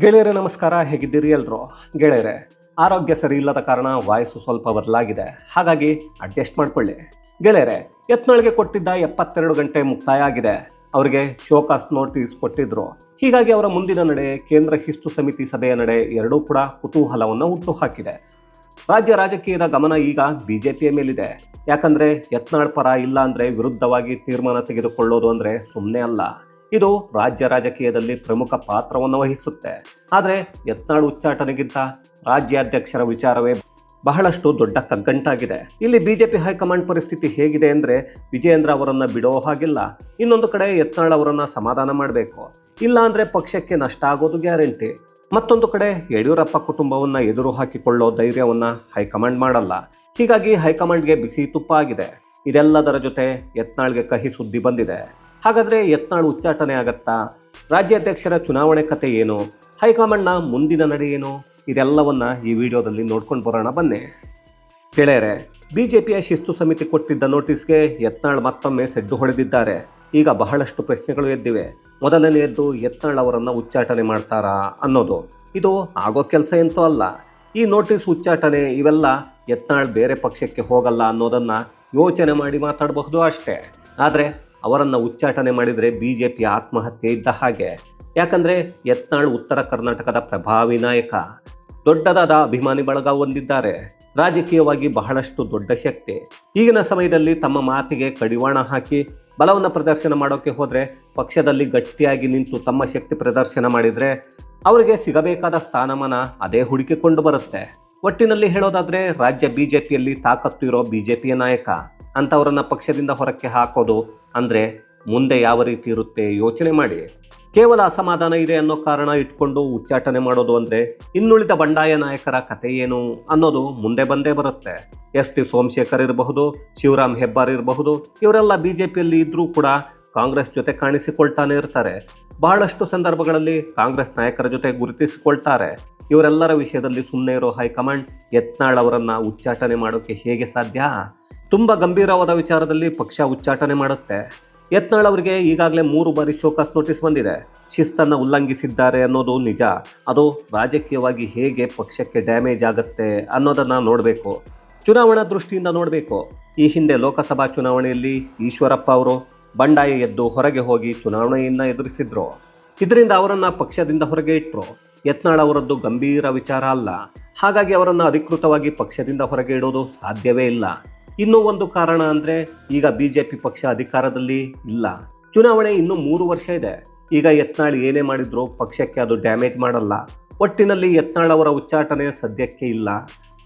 ಗೆಳೆಯರೆ, ನಮಸ್ಕಾರ. ಹೇಗಿದ್ದೀರಿ ಎಲ್ರು? ಗೆಳೆಯರೆ, ಆರೋಗ್ಯ ಸರಿ ಇಲ್ಲದ ಕಾರಣ ವಾಯಸ್ಸು ಸ್ವಲ್ಪ ಬದಲಾಗಿದೆ. ಹಾಗಾಗಿ ಅಡ್ಜಸ್ಟ್ ಮಾಡ್ಕೊಳ್ಳಿ. ಗೆಳೆಯರೆ, ಯತ್ನಾಳ್ಗೆ ಕೊಟ್ಟಿದ್ದ ಎಪ್ಪತ್ತೆರಡು ಗಂಟೆ ಮುಕ್ತಾಯ ಆಗಿದೆ. ಅವರಿಗೆ ಶೋಕಾಸ್ ನೋಟಿಸ್ ಕೊಟ್ಟಿದ್ರು. ಹೀಗಾಗಿ ಅವರ ಮುಂದಿನ ನಡೆ ಕೇಂದ್ರ ಶಿಸ್ತು ಸಮಿತಿ ಸಭೆಯ ನಡೆ ಎರಡೂ ಕೂಡ ಕುತೂಹಲವನ್ನು ಹುಟ್ಟುಹಾಕಿದೆ. ರಾಜ್ಯ ರಾಜಕೀಯದ ಗಮನ ಈಗ ಬಿಜೆಪಿಯ ಮೇಲಿದೆ. ಯಾಕಂದ್ರೆ ಯತ್ನಾಳ್ ಪರ ಇಲ್ಲ ಅಂದ್ರೆ ವಿರುದ್ಧವಾಗಿ ತೀರ್ಮಾನ ತೆಗೆದುಕೊಳ್ಳೋದು ಅಂದ್ರೆ ಸುಮ್ಮನೆ ಅಲ್ಲ. ಇದು ರಾಜ್ಯ ರಾಜಕೀಯದಲ್ಲಿ ಪ್ರಮುಖ ಪಾತ್ರವನ್ನು ವಹಿಸುತ್ತೆ. ಆದರೆ ಯತ್ನಾಳ್ ಉಚ್ಚಾಟನೆಗಿಂತ ರಾಜ್ಯಾಧ್ಯಕ್ಷರ ವಿಚಾರವೇ ಬಹಳಷ್ಟು ದೊಡ್ಡ ಕಗ್ಗಂಟಾಗಿದೆ. ಇಲ್ಲಿ ಬಿಜೆಪಿ ಹೈಕಮಾಂಡ್ ಪರಿಸ್ಥಿತಿ ಹೇಗಿದೆ ಅಂದ್ರೆ ವಿಜಯೇಂದ್ರ ಅವರನ್ನ ಬಿಡೋ ಹಾಗಿಲ್ಲ. ಇನ್ನೊಂದು ಕಡೆ ಯತ್ನಾಳ್ ಅವರನ್ನ ಸಮಾಧಾನ ಮಾಡಬೇಕು. ಇಲ್ಲ ಅಂದ್ರೆ ಪಕ್ಷಕ್ಕೆ ನಷ್ಟ ಆಗೋದು ಗ್ಯಾರಂಟಿ. ಮತ್ತೊಂದು ಕಡೆ ಯಡಿಯೂರಪ್ಪ ಕುಟುಂಬವನ್ನ ಎದುರು ಹಾಕಿಕೊಳ್ಳೋ ಧೈರ್ಯವನ್ನ ಹೈಕಮಾಂಡ್ ಮಾಡಲ್ಲ. ಹೀಗಾಗಿ ಹೈಕಮಾಂಡ್ಗೆ ಬಿಸಿ ತುಪ್ಪ ಆಗಿದೆ. ಇದೆಲ್ಲದರ ಜೊತೆ ಯತ್ನಾಳ್ಗೆ ಕಹಿ ಸುದ್ದಿ ಬಂದಿದೆ. ಹಾಗಾದ್ರೆ ಯತ್ನಾಳ್ ಉಚ್ಚಾಟನೆ ಆಗತ್ತಾ? ರಾಜ್ಯಾಧ್ಯಕ್ಷರ ಚುನಾವಣೆ ಕತೆ ಏನು? ಹೈಕಮಾಂಡ್ನ ಮುಂದಿನ ನಡೆ ಏನು? ಇದೆಲ್ಲವನ್ನ ಈ ವಿಡಿಯೋದಲ್ಲಿ ನೋಡ್ಕೊಂಡು ಬರೋಣ ಬನ್ನಿ. ಗೆಳೆಯರೆ, ಬಿಜೆಪಿಯ ಶಿಸ್ತು ಸಮಿತಿ ಕೊಟ್ಟಿದ್ದ ನೋಟಿಸ್ಗೆ ಯತ್ನಾಳ್ ಮತ್ತೊಮ್ಮೆ ಸೆಡ್ಡು ಹೊಡೆದಿದ್ದಾರೆ. ಈಗ ಬಹಳಷ್ಟು ಪ್ರಶ್ನೆಗಳು ಎದ್ದಿವೆ. ಮೊದಲನೆಯದ್ದು, ಯತ್ನಾಳ್ ಅವರನ್ನು ಉಚ್ಚಾಟನೆ ಮಾಡ್ತಾರಾ ಅನ್ನೋದು. ಇದು ಆಗೋ ಕೆಲಸ ಎಂತೂ ಅಲ್ಲ. ಈ ನೋಟಿಸ್ ಉಚ್ಚಾಟನೆ ಇವೆಲ್ಲ ಯತ್ನಾಳ್ ಬೇರೆ ಪಕ್ಷಕ್ಕೆ ಹೋಗಲ್ಲ ಅನ್ನೋದನ್ನ ಯೋಚನೆ ಮಾಡಿ ಮಾತಾಡಬಹುದು ಅಷ್ಟೇ. ಆದರೆ ಅವರನ್ನ ಉಚ್ಚಾಟನೆ ಮಾಡಿದರೆ ಬಿ ಜೆ ಪಿ ಆತ್ಮಹತ್ಯೆ ಇದ್ದ ಹಾಗೆ. ಯಾಕಂದರೆ ಯತ್ನಾಳ್ ಉತ್ತರ ಕರ್ನಾಟಕದ ಪ್ರಭಾವಿ ನಾಯಕ. ದೊಡ್ಡದಾದ ಅಭಿಮಾನಿ ಬಳಗ ಹೊಂದಿದ್ದಾರೆ ರಾಜಕೀಯವಾಗಿ ಬಹಳಷ್ಟು ದೊಡ್ಡ ಶಕ್ತಿ. ಈಗಿನ ಸಮಯದಲ್ಲಿ ತಮ್ಮ ಮಾತಿಗೆ ಕಡಿವಾಣ ಹಾಕಿ ಬಲವನ್ನು ಪ್ರದರ್ಶನ ಮಾಡೋಕ್ಕೆ ಹೋದರೆ ಪಕ್ಷದಲ್ಲಿ ಗಟ್ಟಿಯಾಗಿ ನಿಂತು ತಮ್ಮ ಶಕ್ತಿ ಪ್ರದರ್ಶನ ಮಾಡಿದರೆ ಅವರಿಗೆ ಸಿಗಬೇಕಾದ ಸ್ಥಾನಮಾನ ಅದೇ ಹುಡುಕಿಕೊಂಡು ಬರುತ್ತೆ. ಒಟ್ಟಿನಲ್ಲಿ ಹೇಳೋದಾದರೆ ರಾಜ್ಯ ಬಿಜೆಪಿಯಲ್ಲಿ ತಾಕತ್ತು ಇರೋ ಪಿಯ ನಾಯಕ. ಅಂಥವರನ್ನು ಪಕ್ಷದಿಂದ ಹೊರಕ್ಕೆ ಹಾಕೋದು ಅಂದ್ರೆ ಮುಂದೆ ಯಾವ ರೀತಿ ಇರುತ್ತೆ ಯೋಚನೆ ಮಾಡಿ. ಕೇವಲ ಅಸಮಾಧಾನ ಇದೆ ಅನ್ನೋ ಕಾರಣ ಇಟ್ಕೊಂಡು ಉಚ್ಚಾಟನೆ ಮಾಡೋದು ಅಂದರೆ ಇನ್ನುಳಿದ ಬಂಡಾಯ ನಾಯಕರ ಕತೆ ಏನು ಅನ್ನೋದು ಮುಂದೆ ಬಂದೇ ಬರುತ್ತೆ. ಎಸ್ ಟಿ ಸೋಮಶೇಖರ್ ಇರಬಹುದು, ಶಿವರಾಮ್ ಹೆಬ್ಬಾರ್ ಇರಬಹುದು, ಇವರೆಲ್ಲ ಬಿ ಜೆ ಪಿಯಲ್ಲಿ ಇದ್ದರೂ ಕೂಡ ಕಾಂಗ್ರೆಸ್ ಜೊತೆ ಕಾಣಿಸಿಕೊಳ್ತಾನೆ ಇರ್ತಾರೆ. ಬಹಳಷ್ಟು ಸಂದರ್ಭಗಳಲ್ಲಿ ಕಾಂಗ್ರೆಸ್ ನಾಯಕರ ಜೊತೆ ಗುರುತಿಸಿಕೊಳ್ತಾರೆ. ಇವರೆಲ್ಲರ ವಿಷಯದಲ್ಲಿ ಸುಮ್ಮನೆ ಇರೋ ಹೈಕಮಾಂಡ್ ಯತ್ನಾಳ್ ಅವರನ್ನು ಉಚ್ಚಾಟನೆ ಮಾಡೋಕೆ ಹೇಗೆ ಸಾಧ್ಯ? ತುಂಬಾ ಗಂಭೀರವಾದ ವಿಚಾರದಲ್ಲಿ ಪಕ್ಷ ಉಚ್ಚಾಟನೆ ಮಾಡುತ್ತೆ. ಯತ್ನಾಳ್ ಅವರಿಗೆ ಈಗಾಗಲೇ ಮೂರು ಬಾರಿ ಶೋಕಾಸ್ ನೋಟಿಸ್ ಬಂದಿದೆ. ಶಿಸ್ತನ್ನು ಉಲ್ಲಂಘಿಸಿದ್ದಾರೆ ಅನ್ನೋದು ನಿಜ. ಅದು ರಾಜಕೀಯವಾಗಿ ಹೇಗೆ ಪಕ್ಷಕ್ಕೆ ಡ್ಯಾಮೇಜ್ ಆಗುತ್ತೆ ಅನ್ನೋದನ್ನು ನೋಡಬೇಕು. ಚುನಾವಣಾ ದೃಷ್ಟಿಯಿಂದ ನೋಡಬೇಕು. ಈ ಹಿಂದೆ ಲೋಕಸಭಾ ಚುನಾವಣೆಯಲ್ಲಿ ಈಶ್ವರಪ್ಪ ಅವರು ಬಂಡಾಯ ಎದ್ದು ಹೊರಗೆ ಹೋಗಿ ಚುನಾವಣೆಯನ್ನು ಎದುರಿಸಿದ್ರು. ಇದರಿಂದ ಅವರನ್ನು ಪಕ್ಷದಿಂದ ಹೊರಗೆ ಇಟ್ಟರು ಯತ್ನಾಳ್ ಅವರದ್ದು ಗಂಭೀರ ವಿಚಾರ ಅಲ್ಲ. ಹಾಗಾಗಿ ಅವರನ್ನು ಅಧಿಕೃತವಾಗಿ ಪಕ್ಷದಿಂದ ಹೊರಗೆ ಇಡೋದು ಸಾಧ್ಯವೇ ಇಲ್ಲ. ಇನ್ನೂ ಒಂದು ಕಾರಣ ಅಂದ್ರೆ ಈಗ ಬಿಜೆಪಿ ಪಕ್ಷ ಅಧಿಕಾರದಲ್ಲಿ ಇಲ್ಲ. ಚುನಾವಣೆ ಇನ್ನೂ ಮೂರು ವರ್ಷ ಇದೆ. ಈಗ ಯತ್ನಾಳ್ ಏನೇ ಮಾಡಿದ್ರು ಪಕ್ಷಕ್ಕೆ ಅದು ಡ್ಯಾಮೇಜ್ ಮಾಡಲ್ಲ. ಒಟ್ಟಿನಲ್ಲಿ ಯತ್ನಾಳ್ ಅವರ ಉಚ್ಚಾಟನೆ ಸದ್ಯಕ್ಕೆ ಇಲ್ಲ.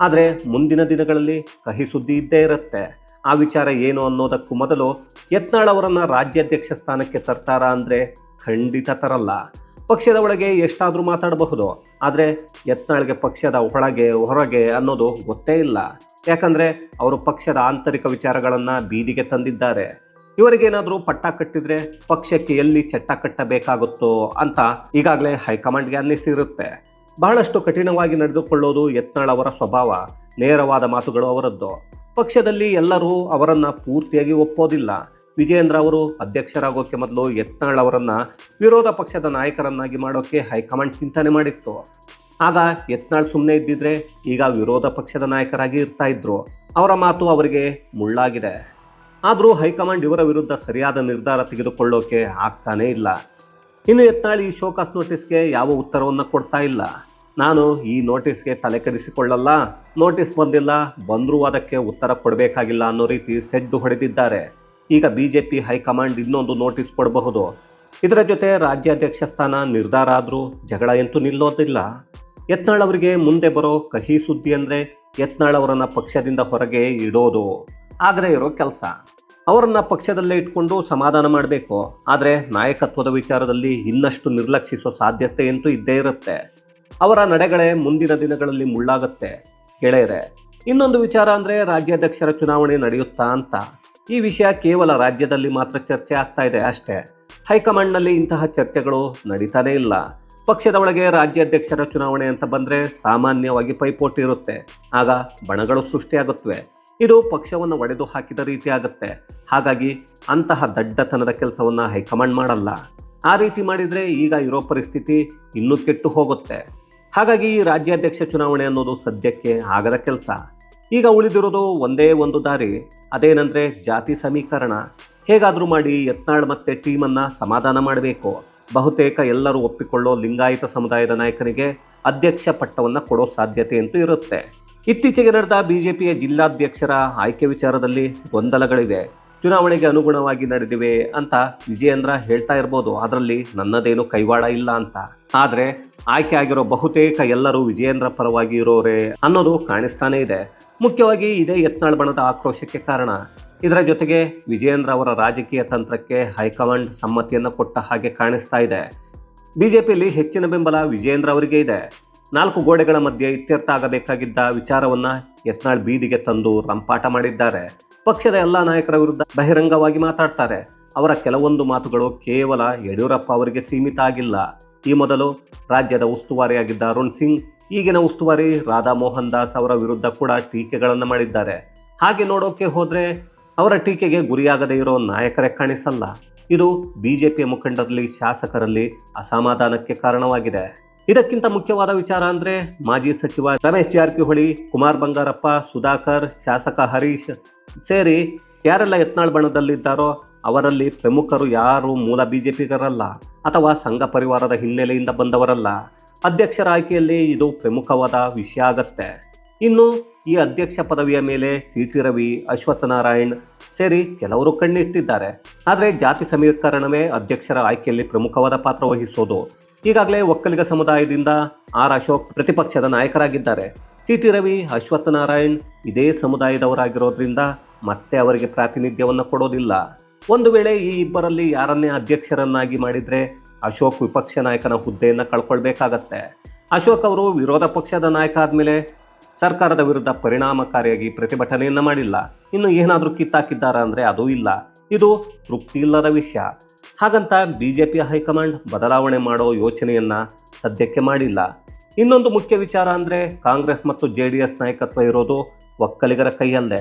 ಆದರೆ ಮುಂದಿನ ದಿನಗಳಲ್ಲಿ ಕಹಿ ಸುದ್ದಿ ಇದ್ದೇ ಇರುತ್ತೆ. ಆ ವಿಚಾರ ಏನು ಅನ್ನೋದಕ್ಕೂ ಮೊದಲು ಯತ್ನಾಳ್ ಅವರನ್ನು ರಾಜ್ಯಾಧ್ಯಕ್ಷ ಸ್ಥಾನಕ್ಕೆ ತರ್ತಾರಾ ಅಂದ್ರೆ ಖಂಡಿತ ತರಲ್ಲ. ಪಕ್ಷದ ಒಳಗೆ ಎಷ್ಟಾದರೂ ಮಾತಾಡಬಹುದು, ಆದರೆ ಯತ್ನಾಳ್ಗೆ ಪಕ್ಷದ ಒಳಗೆ, ಹೊರಗೆ ಅನ್ನೋದು ಗೊತ್ತೇ ಇಲ್ಲ. ಯಾಕಂದರೆ ಅವರು ಪಕ್ಷದ ಆಂತರಿಕ ವಿಚಾರಗಳನ್ನು ಬೀದಿಗೆ ತಂದಿದ್ದಾರೆ. ಇವರಿಗೇನಾದರೂ ಪಟ್ಟ ಕಟ್ಟಿದ್ರೆ ಪಕ್ಷಕ್ಕೆ ಎಲ್ಲಿ ಚಟ್ಟ ಕಟ್ಟಬೇಕಾಗುತ್ತೋ ಅಂತ ಈಗಾಗಲೇ ಹೈಕಮಾಂಡ್ಗೆ ಅನ್ನಿಸಿರುತ್ತೆ. ಬಹಳಷ್ಟು ಕಠಿಣವಾಗಿ ನಡೆದುಕೊಳ್ಳೋದು ಯತ್ನಾಳ್ ಅವರ ಸ್ವಭಾವ, ನೇರವಾದ ಮಾತುಗಳು ಅವರದ್ದು. ಪಕ್ಷದಲ್ಲಿ ಎಲ್ಲರೂ ಅವರನ್ನು ಪೂರ್ತಿಯಾಗಿ ಒಪ್ಪೋದಿಲ್ಲ. ವಿಜಯೇಂದ್ರ ಅವರು ಅಧ್ಯಕ್ಷರಾಗೋಕೆ ಮೊದಲು ಯತ್ನಾಳ್ ಅವರನ್ನು ವಿರೋಧ ಪಕ್ಷದ ನಾಯಕರನ್ನಾಗಿ ಮಾಡೋಕೆ ಹೈಕಮಾಂಡ್ ಚಿಂತನೆ ಮಾಡಿತ್ತು. ಆಗ ಯತ್ನಾಳ್ ಸುಮ್ಮನೆ ಇದ್ದಿದ್ರೆ ಈಗ ವಿರೋಧ ಪಕ್ಷದ ನಾಯಕರಾಗಿ ಇರ್ತಾ ಇದ್ರು. ಅವರ ಮಾತು ಅವರಿಗೆ ಮುಳ್ಳಾಗಿದೆ. ಆದರೂ ಹೈಕಮಾಂಡ್ ಇವರ ವಿರುದ್ಧ ಸರಿಯಾದ ನಿರ್ಧಾರ ತೆಗೆದುಕೊಳ್ಳೋಕೆ ಆಗ್ತಾನೇ ಇಲ್ಲ. ಇನ್ನು ಯತ್ನಾಳ್ ಈ ಶೋಕಾಸ್ ನೋಟಿಸ್ಗೆ ಯಾವ ಉತ್ತರವನ್ನು ಕೊಡ್ತಾ ಇಲ್ಲ. ನಾನು ಈ ನೋಟಿಸ್ಗೆ ತಲೆ ಕೆಡಿಸಿಕೊಳ್ಳಲ್ಲ. ನೋಟಿಸ್ ಬಂದಿಲ್ಲ, ಬಂದರೂ ಅದಕ್ಕೆ ಉತ್ತರ ಕೊಡಬೇಕಾಗಿಲ್ಲ ಅನ್ನೋ ರೀತಿ ಸೆಡ್ಡು ಹೊಡೆದಿದ್ದಾರೆ. ಈಗ ಬಿಜೆಪಿ ಹೈಕಮಾಂಡ್ ಇನ್ನೊಂದು ನೋಟಿಸ್ ಕೊಡಬಹುದು. ಇದರ ಜೊತೆ ರಾಜ್ಯಾಧ್ಯಕ್ಷ ಸ್ಥಾನ ನಿರ್ಧಾರ ಆದರೂ ಜಗಳ ಎಂತೂ ನಿಲ್ಲೋದಿಲ್ಲ. ಯತ್ನಾಳ್ ಅವರಿಗೆ ಮುಂದೆ ಬರೋ ಕಹಿ ಸುದ್ದಿ ಅಂದರೆ ಯತ್ನಾಳ್ ಅವರನ್ನು ಪಕ್ಷದಿಂದ ಹೊರಗೆ ಇಡೋದು. ಆದರೆ ಇರೋ ಕೆಲಸ. ಅವರನ್ನು ಪಕ್ಷದಲ್ಲೇ ಇಟ್ಕೊಂಡು ಸಮಾಧಾನ ಮಾಡಬೇಕು. ಆದರೆ ನಾಯಕತ್ವದ ವಿಚಾರದಲ್ಲಿ ಇನ್ನಷ್ಟು ನಿರ್ಲಕ್ಷಿಸೋ ಸಾಧ್ಯತೆ ಅಂತೂ ಇದ್ದೇ ಇರುತ್ತೆ. ಅವರ ನಡೆಗಳೇ ಮುಂದಿನ ದಿನಗಳಲ್ಲಿ ಮುಳ್ಳಾಗುತ್ತೆ. ಗೆಳೆಯರೆ, ಇನ್ನೊಂದು ವಿಚಾರ ಅಂದರೆ ರಾಜ್ಯಾಧ್ಯಕ್ಷರ ಚುನಾವಣೆ ನಡೆಯುತ್ತಾ ಅಂತ. ಈ ವಿಷಯ ಕೇವಲ ರಾಜ್ಯದಲ್ಲಿ ಮಾತ್ರ ಚರ್ಚೆ ಆಗ್ತಾ ಇದೆ ಅಷ್ಟೇ. ಹೈಕಮಾಂಡ್ನಲ್ಲಿ ಇಂತಹ ಚರ್ಚೆಗಳು ನಡೀತಾನೇ ಇಲ್ಲ. ಪಕ್ಷದ ಒಳಗೆ ರಾಜ್ಯಾಧ್ಯಕ್ಷರ ಚುನಾವಣೆ ಅಂತ ಬಂದರೆ ಸಾಮಾನ್ಯವಾಗಿ ಪೈಪೋಟಿ ಇರುತ್ತೆ. ಆಗ ಬಣಗಳು ಸೃಷ್ಟಿಯಾಗುತ್ತವೆ. ಇದು ಪಕ್ಷವನ್ನು ಒಡೆದು ಹಾಕಿದ ರೀತಿ ಆಗುತ್ತೆ. ಹಾಗಾಗಿ ಅಂತಹ ದಡ್ಡತನದ ಕೆಲಸವನ್ನು ಹೈಕಮಾಂಡ್ ಮಾಡಲ್ಲ. ಆ ರೀತಿ ಮಾಡಿದರೆ ಈಗ ಇರೋ ಪರಿಸ್ಥಿತಿ ಇನ್ನೂ ಕೆಟ್ಟು ಹೋಗುತ್ತೆ. ಹಾಗಾಗಿ ಈ ರಾಜ್ಯಾಧ್ಯಕ್ಷ ಚುನಾವಣೆ ಅನ್ನೋದು ಸದ್ಯಕ್ಕೆ ಆಗದ ಕೆಲಸ. ಈಗ ಉಳಿದಿರೋದು ಒಂದೇ ಒಂದು ದಾರಿ. ಅದೇನಂದರೆ ಜಾತಿ ಸಮೀಕರಣ. ಹೇಗಾದರೂ ಮಾಡಿ ಯತ್ನಾಳ್ ಮತ್ತೆ ಟೀಮನ್ನು ಸಮಾಧಾನ ಮಾಡಬೇಕು. ಬಹುತೇಕ ಎಲ್ಲರೂ ಒಪ್ಪಿಕೊಳ್ಳೋ ಲಿಂಗಾಯತ ಸಮುದಾಯದ ನಾಯಕನಿಗೆ ಅಧ್ಯಕ್ಷ ಪಟ್ಟವನ್ನು ಕೊಡೋ ಸಾಧ್ಯತೆ ಅಂತೂ ಇರುತ್ತೆ. ಇತ್ತೀಚೆಗೆ ನಡೆದ ಬಿಜೆಪಿಯ ಜಿಲ್ಲಾಧ್ಯಕ್ಷರ ಆಯ್ಕೆ ವಿಚಾರದಲ್ಲಿ ಗೊಂದಲಗಳಿವೆ. ಚುನಾವಣೆಗೆ ಅನುಗುಣವಾಗಿ ನಡೆದಿವೆ ಅಂತ ವಿಜಯೇಂದ್ರ ಹೇಳ್ತಾ ಇರ್ಬೋದು. ಅದರಲ್ಲಿ ನನ್ನದೇನು ಕೈವಾಡ ಇಲ್ಲ ಅಂತ. ಆದರೆ ಆಯ್ಕೆ ಆಗಿರೋ ಬಹುತೇಕ ಎಲ್ಲರೂ ವಿಜಯೇಂದ್ರ ಪರವಾಗಿ ಇರೋರೆ ಅನ್ನೋದು ಕಾಣಿಸ್ತಾನೇ ಇದೆ. ಮುಖ್ಯವಾಗಿ ಇದೇ ಯತ್ನಾಳ್ ಬಣದ ಆಕ್ರೋಶಕ್ಕೆ ಕಾರಣ. ಇದರ ಜೊತೆಗೆ ವಿಜಯೇಂದ್ರ ಅವರ ರಾಜಕೀಯ ತಂತ್ರಕ್ಕೆ ಹೈಕಮಾಂಡ್ ಸಮ್ಮತಿಯನ್ನು ಕೊಟ್ಟ ಹಾಗೆ ಕಾಣಿಸ್ತಾ ಇದೆ. ಬಿಜೆಪಿಯಲ್ಲಿ ಹೆಚ್ಚಿನ ಬೆಂಬಲ ವಿಜಯೇಂದ್ರ ಅವರಿಗೆ ಇದೆ. ನಾಲ್ಕು ಗೋಡೆಗಳ ಮಧ್ಯೆ ಇತ್ಯರ್ಥ ಆಗಬೇಕಾಗಿದ್ದ ವಿಚಾರವನ್ನು ಯತ್ನಾಳ್ ಬೀದಿಗೆ ತಂದು ರಂಪಾಟ ಮಾಡಿದ್ದಾರೆ. ಪಕ್ಷದ ಎಲ್ಲ ನಾಯಕರ ವಿರುದ್ಧ ಬಹಿರಂಗವಾಗಿ ಮಾತಾಡ್ತಾರೆ. ಅವರ ಕೆಲವೊಂದು ಮಾತುಗಳು ಕೇವಲ ಯಡಿಯೂರಪ್ಪ ಅವರಿಗೆ ಸೀಮಿತ ಆಗಿಲ್ಲ. ಈ ಮೊದಲು ರಾಜ್ಯದ ಉಸ್ತುವಾರಿಯಾಗಿದ್ದ ಅರುಣ್ ಸಿಂಗ್, ಈಗಿನ ಉಸ್ತುವಾರಿ ರಾಧಾ ಮೋಹನ್ ದಾಸ್ ಅವರ ವಿರುದ್ಧ ಕೂಡ ಟೀಕೆಗಳನ್ನು ಮಾಡಿದ್ದಾರೆ. ಹಾಗೆ ನೋಡೋಕೆ ಹೋದ್ರೆ ಅವರ ಟೀಕೆಗೆ ಗುರಿಯಾಗದೇ ಇರೋ ನಾಯಕರೇ ಕಾಣಿಸಲ್ಲ. ಇದು ಬಿಜೆಪಿ ಮುಖಂಡರಲ್ಲಿ, ಶಾಸಕರಲ್ಲಿ ಅಸಮಾಧಾನಕ್ಕೆ ಕಾರಣವಾಗಿದೆ. ಇದಕ್ಕಿಂತ ಮುಖ್ಯವಾದ ವಿಚಾರ ಅಂದ್ರೆ ಮಾಜಿ ಸಚಿವ ರಮೇಶ್ ಜಾರಕಿಹೊಳಿ, ಕುಮಾರ್ ಬಂಗಾರಪ್ಪ, ಸುಧಾಕರ್, ಶಾಸಕ ಹರೀಶ್ ಸೇರಿ ಯಾರೆಲ್ಲ ಯತ್ನಾಳ್ ಬಣದಲ್ಲಿದ್ದಾರೋ ಅವರಲ್ಲಿ ಪ್ರಮುಖರು ಯಾರು ಮೂಲ ಬಿಜೆಪಿಗರಲ್ಲ ಅಥವಾ ಸಂಘ ಪರಿವಾರದ ಹಿನ್ನೆಲೆಯಿಂದ ಬಂದವರಲ್ಲ. ಅಧ್ಯಕ್ಷರ ಆಯ್ಕೆಯಲ್ಲಿ ಇದು ಪ್ರಮುಖವಾದ ವಿಷಯ ಆಗತ್ತೆ. ಇನ್ನು ಈ ಅಧ್ಯಕ್ಷ ಪದವಿಯ ಮೇಲೆ ಸಿ ಟಿ ರವಿ ಅಶ್ವತ್ಥನಾರಾಯಣ್ ಸೇರಿ ಕೆಲವರು ಕಣ್ಣಿಟ್ಟಿದ್ದಾರೆ. ಆದರೆ ಜಾತಿ ಸಮೀಕರಣವೇ ಅಧ್ಯಕ್ಷರ ಆಯ್ಕೆಯಲ್ಲಿ ಪ್ರಮುಖವಾದ ಪಾತ್ರ ವಹಿಸೋದು. ಈಗಾಗಲೇ ಒಕ್ಕಲಿಗ ಸಮುದಾಯದಿಂದ ಆರ್ ಅಶೋಕ್ ಪ್ರತಿಪಕ್ಷದ ನಾಯಕರಾಗಿದ್ದಾರೆ. ಸಿ ಟಿ ರವಿ ಅಶ್ವತ್ಥನಾರಾಯಣ್ ಇದೇ ಸಮುದಾಯದವರಾಗಿರೋದ್ರಿಂದ ಮತ್ತೆ ಅವರಿಗೆ ಪ್ರಾತಿನಿಧ್ಯವನ್ನು ಕೊಡೋದಿಲ್ಲ. ಒಂದು ವೇಳೆ ಈ ಇಬ್ಬರಲ್ಲಿ ಯಾರನ್ನೇ ಅಧ್ಯಕ್ಷರನ್ನಾಗಿ ಮಾಡಿದ್ರೆ ಅಶೋಕ್ ವಿಪಕ್ಷ ನಾಯಕನ ಹುದ್ದೆಯನ್ನು ಕಳ್ಕೊಳ್ಬೇಕಾಗತ್ತೆ. ಅಶೋಕ್ ಅವರು ವಿರೋಧ ಪಕ್ಷದ ನಾಯಕ ಆದಮೇಲೆ ಸರ್ಕಾರದ ವಿರುದ್ಧ ಪರಿಣಾಮಕಾರಿಯಾಗಿ ಪ್ರತಿಭಟನೆಯನ್ನ ಮಾಡಿಲ್ಲ. ಇನ್ನು ಏನಾದರೂ ಕಿತ್ತಾಕಿದ್ದಾರಾ ಅಂದರೆ ಅದೂ ಇಲ್ಲ. ಇದು ತೃಪ್ತಿ ಇಲ್ಲದ ವಿಷಯ. ಹಾಗಂತ ಬಿ ಜೆ ಪಿ ಹೈಕಮಾಂಡ್ ಬದಲಾವಣೆ ಮಾಡೋ ಯೋಚನೆಯನ್ನು ಸದ್ಯಕ್ಕೆ ಮಾಡಿಲ್ಲ. ಇನ್ನೊಂದು ಮುಖ್ಯ ವಿಚಾರ ಅಂದರೆ ಕಾಂಗ್ರೆಸ್ ಮತ್ತು ಜೆ ಡಿ ಎಸ್ ನಾಯಕತ್ವ ಇರೋದು ಒಕ್ಕಲಿಗರ ಕೈಯಲ್ಲೇ.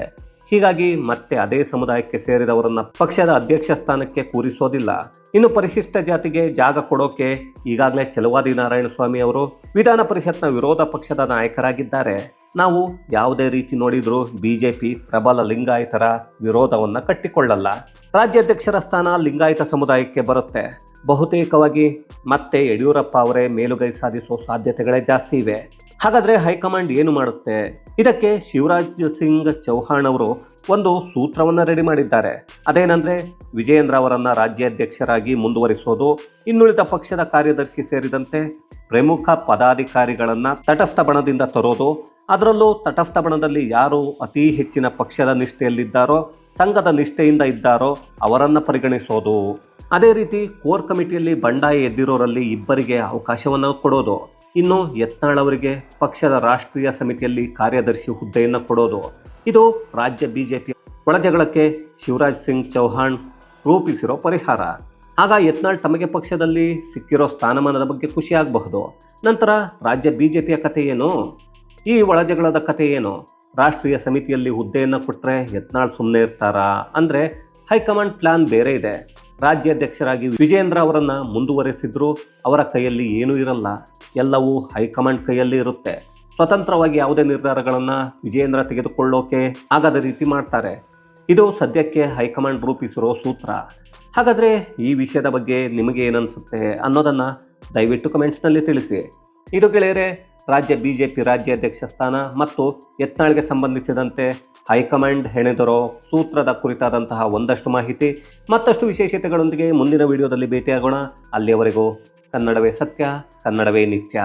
ಹೀಗಾಗಿ ಮತ್ತೆ ಅದೇ ಸಮುದಾಯಕ್ಕೆ ಸೇರಿದವರನ್ನ ಪಕ್ಷದ ಅಧ್ಯಕ್ಷ ಸ್ಥಾನಕ್ಕೆ ಕೂರಿಸೋದಿಲ್ಲ. ಇನ್ನು ಪರಿಶಿಷ್ಟ ಜಾತಿಗೆ ಜಾಗ ಕೊಡೋಕೆ ಈಗಾಗಲೇ ಚಲವಾದಿ ನಾರಾಯಣಸ್ವಾಮಿ ಅವರು ವಿಧಾನ ಪರಿಷತ್ನ ವಿರೋಧ ಪಕ್ಷದ ನಾಯಕರಾಗಿದ್ದಾರೆ. ನಾವು ಯಾವುದೇ ರೀತಿ ನೋಡಿದ್ರೂ ಬಿಜೆಪಿ ಪ್ರಬಲ ಲಿಂಗಾಯತರ ವಿರೋಧವನ್ನ ಕಟ್ಟಿಕೊಳ್ಳಲ್ಲ. ರಾಜ್ಯಾಧ್ಯಕ್ಷರ ಸ್ಥಾನ ಲಿಂಗಾಯತ ಸಮುದಾಯಕ್ಕೆ ಬರುತ್ತೆ. ಬಹುತೇಕವಾಗಿ ಮತ್ತೆ ಯಡಿಯೂರಪ್ಪ ಅವರೇ ಮೇಲುಗೈ ಸಾಧಿಸುವ ಸಾಧ್ಯತೆಗಳೇ ಜಾಸ್ತಿ ಇವೆ. ಹಾಗಾದ್ರೆ ಹೈಕಮಾಂಡ್ ಏನು ಮಾಡುತ್ತೆ? ಇದಕ್ಕೆ ಶಿವರಾಜ್ ಸಿಂಗ್ ಚೌಹಾಣ್ ಅವರು ಒಂದು ಸೂತ್ರವನ್ನ ರೆಡಿ ಮಾಡಿದ್ದಾರೆ. ಅದೇನಂದ್ರೆ ವಿಜಯೇಂದ್ರ ಅವರನ್ನು ರಾಜ್ಯಾಧ್ಯಕ್ಷರಾಗಿ ಮುಂದುವರಿಸೋದು, ಇನ್ನುಳಿದ ಪಕ್ಷದ ಕಾರ್ಯದರ್ಶಿ ಸೇರಿದಂತೆ ಪ್ರಮುಖ ಪದಾಧಿಕಾರಿಗಳನ್ನು ತಟಸ್ಥ ಬಣದಿಂದ ತರೋದು, ಅದರಲ್ಲೂ ತಟಸ್ಥ ಬಣದಲ್ಲಿ ಯಾರು ಅತಿ ಹೆಚ್ಚಿನ ಪಕ್ಷದ ನಿಷ್ಠೆಯಲ್ಲಿದ್ದಾರೋ, ಸಂಘದ ನಿಷ್ಠೆಯಿಂದ ಇದ್ದಾರೋ ಅವರನ್ನು ಪರಿಗಣಿಸೋದು. ಅದೇ ರೀತಿ ಕೋರ್ ಕಮಿಟಿಯಲ್ಲಿ ಬಂಡಾಯ ಎದ್ದಿರೋರಲ್ಲಿ ಇಬ್ಬರಿಗೆ ಅವಕಾಶವನ್ನು ಕೊಡೋದು. ಇನ್ನು ಯತ್ನಾಳವರಿಗೆ ಪಕ್ಷದ ರಾಷ್ಟ್ರೀಯ ಸಮಿತಿಯಲ್ಲಿ ಕಾರ್ಯದರ್ಶಿ ಹುದ್ದೆಯನ್ನು ಕೊಡೋದು. ಇದು ರಾಜ್ಯ ಬಿಜೆಪಿ ಒಳಜಗಳಕ್ಕೆ ಶಿವರಾಜ್ ಸಿಂಗ್ ಚೌಹಾಣ್ ರೂಪಿಸಿರೋ ಪರಿಹಾರ. ಆಗ ಯತ್ನಾಳ್ ತಮಗೆ ಪಕ್ಷದಲ್ಲಿ ಸಿಕ್ಕಿರೋ ಸ್ಥಾನಮಾನದ ಬಗ್ಗೆ ಖುಷಿ ಆಗಬಹುದು. ನಂತರ ರಾಜ್ಯ ಬಿಜೆಪಿಯ ಕಥೆ ಏನು? ಈ ಒಳಜಗಳದ ಕಥೆ ಏನು? ರಾಷ್ಟ್ರೀಯ ಸಮಿತಿಯಲ್ಲಿ ಹುದ್ದೆಯನ್ನು ಕೊಟ್ಟರೆ ಯತ್ನಾಳ್ ಸುಮ್ಮನೆ ಇರ್ತಾರಾ? ಅಂದರೆ ಹೈಕಮಾಂಡ್ ಪ್ಲಾನ್ ಬೇರೆ ಇದೆ. ರಾಜ್ಯಾಧ್ಯಕ್ಷರಾಗಿ ವಿಜೇಂದ್ರ ಅವರನ್ನು ಮುಂದುವರೆಸಿದ್ರು, ಅವರ ಕೈಯಲ್ಲಿ ಏನೂ ಇರಲ್ಲ. ಎಲ್ಲವೂ ಹೈಕಮಾಂಡ್ ಕೈಯಲ್ಲಿ ಇರುತ್ತೆ. ಸ್ವತಂತ್ರವಾಗಿ ಯಾವುದೇ ನಿರ್ಧಾರಗಳನ್ನು ವಿಜೇಂದ್ರ ತೆಗೆದುಕೊಳ್ಳೋಕೆ ಆಗದ ರೀತಿ ಮಾಡ್ತಾರೆ. ಇದು ಸದ್ಯಕ್ಕೆ ಹೈಕಮಾಂಡ್ ರೂಪಿಸಿರೋ ಸೂತ್ರ. ಹಾಗಾದರೆ ಈ ವಿಷಯದ ಬಗ್ಗೆ ನಿಮಗೆ ಏನನ್ಸುತ್ತೆ ಅನ್ನೋದನ್ನು ದಯವಿಟ್ಟು ಕಮೆಂಟ್ಸ್ನಲ್ಲಿ ತಿಳಿಸಿ. ಇದು ಗೆಳೆಯರೆ, ರಾಜ್ಯ ಬಿ ಜೆ ಪಿ ರಾಜ್ಯಾಧ್ಯಕ್ಷ ಸ್ಥಾನ ಮತ್ತು ಯತ್ನಾಳ್ಗೆ ಸಂಬಂಧಿಸಿದಂತೆ ಹೈಕಮಾಂಡ್ ಹೆಣೆದರೋ ಸೂತ್ರದ ಕುರಿತಾದಂತಹ ಒಂದಷ್ಟು ಮಾಹಿತಿ ಮತ್ತಷ್ಟು ವಿಶೇಷತೆಗಳೊಂದಿಗೆ ಮುಂದಿನ ವಿಡಿಯೋದಲ್ಲಿ ಭೇಟಿಯಾಗೋಣ. ಅಲ್ಲಿಯವರೆಗೂ ಕನ್ನಡವೇ ಸತ್ಯ, ಕನ್ನಡವೇ ನಿತ್ಯ.